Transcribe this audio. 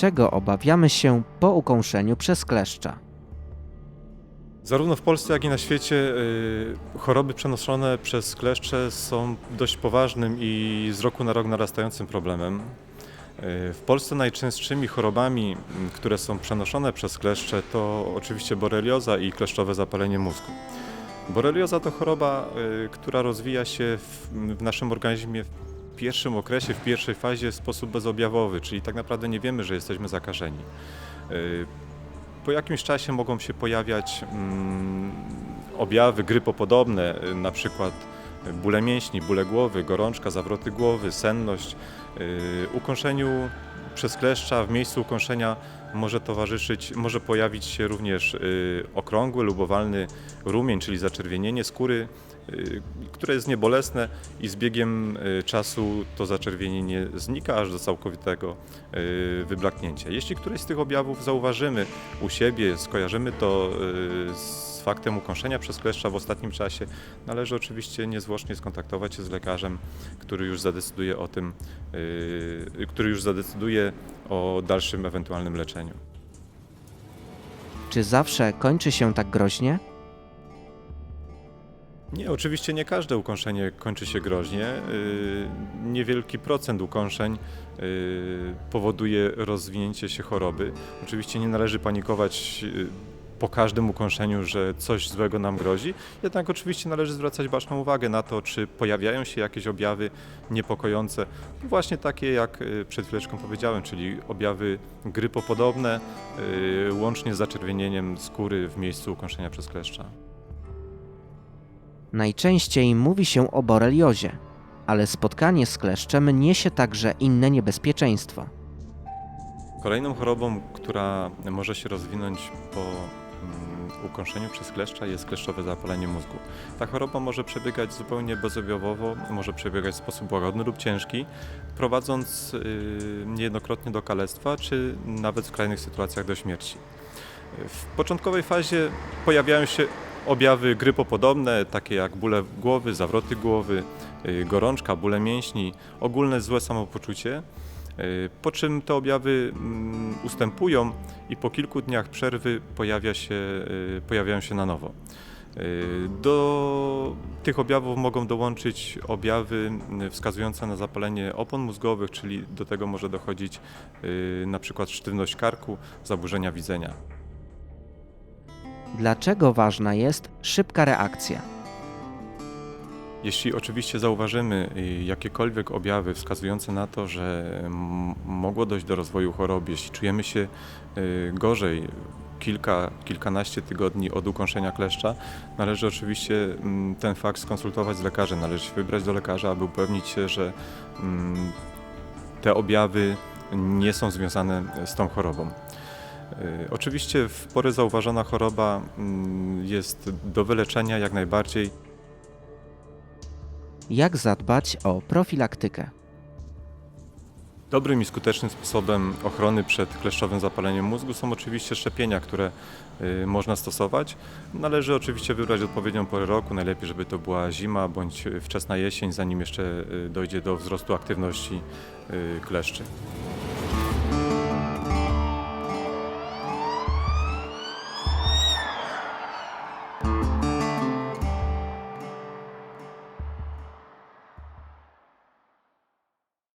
Czego obawiamy się po ukąszeniu przez kleszcza? Zarówno w Polsce, jak i na świecie y, choroby przenoszone przez kleszcze są dość poważnym i z roku na rok narastającym problemem. W Polsce najczęstszymi chorobami, m, które są przenoszone przez kleszcze, to oczywiście borelioza i kleszczowe zapalenie mózgu. Borelioza to choroba, y, która rozwija się w, w naszym organizmie w pierwszym okresie, w pierwszej fazie w sposób bezobjawowy, czyli tak naprawdę nie wiemy, że jesteśmy zakażeni. Y, po jakimś czasie mogą się pojawiać mm, objawy grypopodobne, y, na przykład bóle mięśni, bóle głowy, gorączka, zawroty głowy, senność. Y, Ukąszeniu przez kleszcza w miejscu ukąszenia może towarzyszyć, może pojawić się również y, okrągły lub owalny rumień, czyli zaczerwienienie skóry, y, które jest niebolesne i z biegiem czasu to zaczerwienienie znika aż do całkowitego wyblaknięcia. Jeśli któreś z tych objawów zauważymy u siebie, skojarzymy to y, z faktem ukąszenia przez kleszcza w ostatnim czasie, należy oczywiście niezwłocznie skontaktować się z lekarzem, który już zadecyduje o tym, y, który już zadecyduje o dalszym ewentualnym leczeniu. Czy zawsze kończy się tak groźnie? Nie, oczywiście nie każde ukąszenie kończy się groźnie. Yy, Niewielki procent ukąszeń yy, powoduje rozwinięcie się choroby. Oczywiście nie należy panikować yy, po każdym ukąszeniu, że coś złego nam grozi. Jednak oczywiście należy zwracać baczną uwagę na to, czy pojawiają się jakieś objawy niepokojące, właśnie takie jak yy, przed chwileczką powiedziałem, czyli objawy grypopodobne, yy, łącznie z zaczerwienieniem skóry w miejscu ukąszenia przez kleszcza. Najczęściej mówi się o boreliozie, ale spotkanie z kleszczem niesie także inne niebezpieczeństwo. Kolejną chorobą, która może się rozwinąć po ukąszeniu przez kleszcza jest kleszczowe zapalenie mózgu. Ta choroba może przebiegać zupełnie bezobjawowo, może przebiegać w sposób łagodny lub ciężki, prowadząc y, niejednokrotnie do kalectwa, czy nawet w skrajnych sytuacjach do śmierci. W początkowej fazie pojawiają się objawy grypopodobne, takie jak bóle głowy, zawroty głowy, y, gorączka, bóle mięśni, ogólne złe samopoczucie. Y, Po czym te objawy mm, ustępują i po kilku dniach przerwy pojawia się, y, pojawiają się na nowo. Y, Do tych objawów mogą dołączyć objawy y, wskazujące na zapalenie opon mózgowych, czyli do tego może dochodzić na przykład sztywność karku, zaburzenia widzenia. Dlaczego ważna jest szybka reakcja? Jeśli oczywiście zauważymy y, jakiekolwiek objawy wskazujące na to, że mogło dojść do rozwoju choroby, jeśli czujemy się y, gorzej kilka, kilkanaście tygodni od ukąszenia kleszcza, należy oczywiście ten fakt skonsultować z lekarzem, należy się wybrać do lekarza, aby upewnić się, że te objawy nie są związane z tą chorobą. Y, Oczywiście w porę zauważona choroba jest do wyleczenia jak najbardziej. Jak zadbać o profilaktykę? Dobrym i skutecznym sposobem ochrony przed kleszczowym zapaleniem mózgu są oczywiście szczepienia, które y, można stosować. Należy oczywiście wybrać odpowiednią porę roku, najlepiej żeby to była zima bądź wczesna jesień, zanim jeszcze y, dojdzie do wzrostu aktywności y, kleszczy.